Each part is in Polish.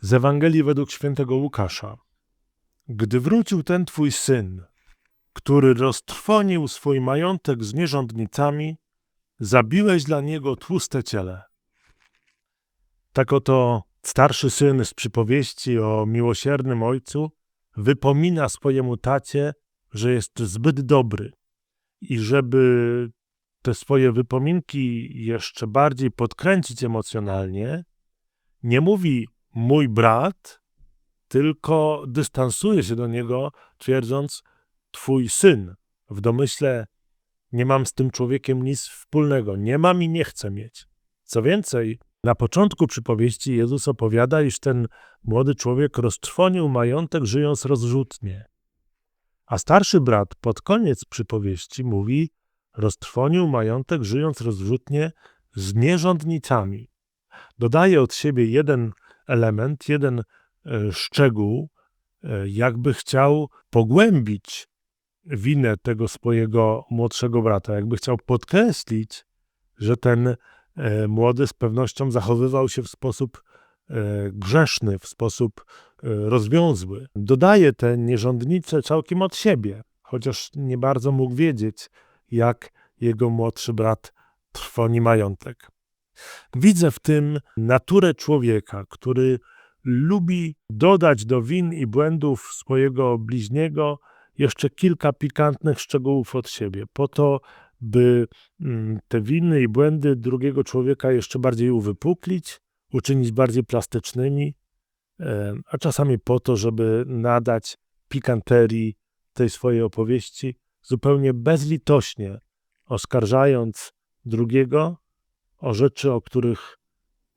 Z Ewangelii według świętego Łukasza. Gdy wrócił ten twój syn, który roztrwonił swój majątek z nierządnicami, zabiłeś dla niego tłuste ciele. Tak oto starszy syn z przypowieści o miłosiernym ojcu wypomina swojemu tacie, że jest zbyt dobry i żeby te swoje wypominki jeszcze bardziej podkręcić emocjonalnie, nie mówi mój brat, tylko dystansuje się do niego, twierdząc twój syn. W domyśle nie mam z tym człowiekiem nic wspólnego, nie mam i nie chcę mieć. Co więcej, na początku przypowieści Jezus opowiada, iż ten młody człowiek roztrwonił majątek, żyjąc rozrzutnie. A starszy brat pod koniec przypowieści mówi, roztrwonił majątek, żyjąc rozrzutnie z nierządnicami. Dodaje od siebie jeden element, jeden e, szczegół, e, jakby chciał pogłębić winę tego swojego młodszego brata, jakby chciał podkreślić, że ten e, młody z pewnością zachowywał się w sposób grzeszny, w sposób rozwiązły. Dodaje te nierządnice całkiem od siebie, chociaż nie bardzo mógł wiedzieć, jak jego młodszy brat trwoni majątek. Widzę w tym naturę człowieka, który lubi dodać do win i błędów swojego bliźniego jeszcze kilka pikantnych szczegółów od siebie, po to, by mm, te winy i błędy drugiego człowieka jeszcze bardziej uwypuklić, uczynić bardziej plastycznymi, a czasami po to, żeby nadać pikanterii tej swojej opowieści, zupełnie bezlitośnie oskarżając drugiego o rzeczy, o których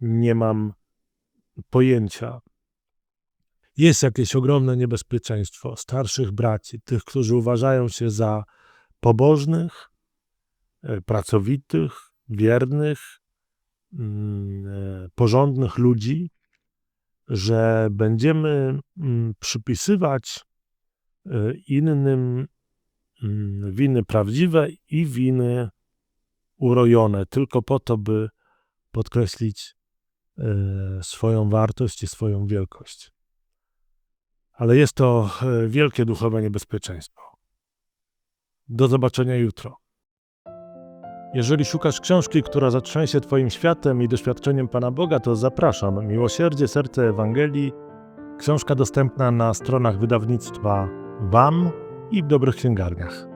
nie mam pojęcia. Jest jakieś ogromne niebezpieczeństwo starszych braci, tych, którzy uważają się za pobożnych, e, pracowitych, wiernych, mm, e, porządnych ludzi, że będziemy mm, przypisywać e, innym mm, winy prawdziwe i winy urojone, tylko po to, by podkreślić e, swoją wartość i swoją wielkość. Ale jest to e, wielkie duchowe niebezpieczeństwo. Do zobaczenia jutro. Jeżeli szukasz książki, która zatrzęsie Twoim światem i doświadczeniem Pana Boga, to zapraszam. Miłosierdzie, Serce Ewangelii. Książka dostępna na stronach wydawnictwa WAM i w dobrych księgarniach.